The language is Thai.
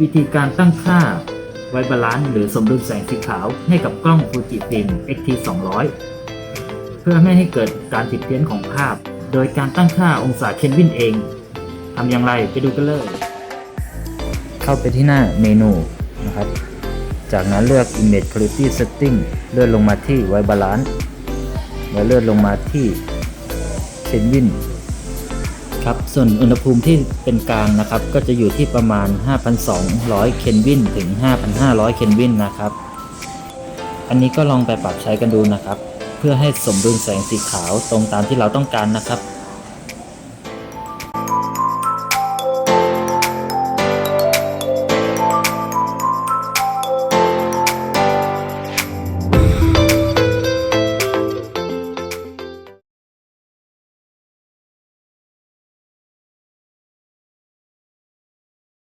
วิธีการตั้งค่าไวบาลานซ์หรือสมดุลแสงสีขาวให้กับกล้องฟูจิฟิล์ม XT 200 เพื่อไม่ให้เกิดการผิดเพี้ยนของภาพ โดยการตั้งค่าองศาเคลวินเองทำอย่างไรไปดูกันเลย เข้าไปที่หน้าเมนูนะครับ จากนั้นเลือก Image Quality Setting เลื่อนลงมาที่ White Balance แล้วเลื่อนลงมาที่ Kelvin ครับส่วนอุณหภูมิที่เป็นกลางนะครับ ก็จะอยู่ที่ประมาณ 5,200 เคลวินถึง 5,500 เคลวินนะครับ อันนี้ก็ลองไปปรับใช้กันดูนะครับ เพื่อให้สมดุลแสงสีขาวตรงตามที่เราต้องการนะครับ